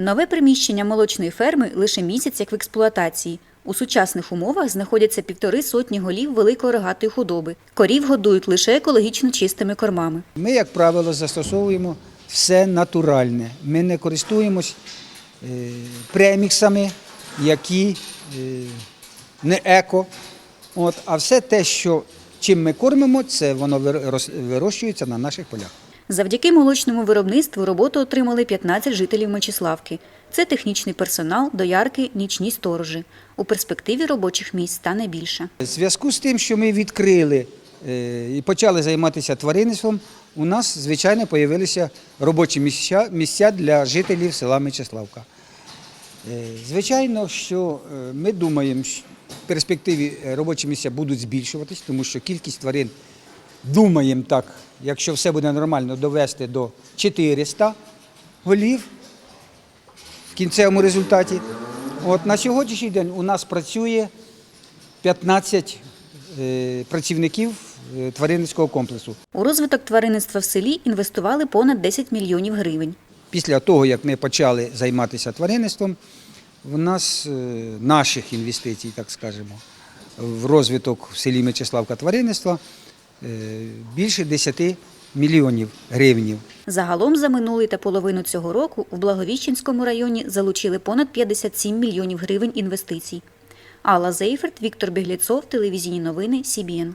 Нове приміщення молочної ферми лише місяць як в експлуатації. У сучасних умовах знаходяться півтори сотні голів великої рогатої худоби. Корів годують лише екологічно чистими кормами. Ми, як правило, застосовуємо все натуральне. Ми не користуємось е, преміксами, які е, не еко. От, а все те, що чим ми кормимо, це воно вир- вирощується на наших полях. Завдяки молочному виробництву роботу отримали 15 жителів Мечиславки. Це технічний персонал, доярки, нічні сторожі. У перспективі робочих місць стане більше. В зв'язку з тим, що ми відкрили е, і почали займатися тваринництвом, у нас, звичайно, з'явилися робочі місця, місця для жителів села Мечиславка. Е, Звичайно, що е, ми думаємо, що в перспективі робочі місця будуть збільшуватись, тому що кількість тварин, думаємо так, якщо все буде нормально, довести до 400 голів в кінцевому результаті. От на сьогоднішній день у нас працює 15 е, працівників е, тваринницького комплексу. У розвиток тваринництва в селі інвестували понад 10 мільйонів гривень. Після того, як ми почали займатися тваринництвом, в нас е, наших інвестицій, так скажемо, в розвиток в селі Мечиславка тваринництва більше 10 мільйонів гривень. Загалом за минулий та половину цього року в Благовіщенському районі залучили понад 57 мільйонів гривень інвестицій. Алла Зейферт, Віктор Бігліцов, телевізійні новини, СІБІН.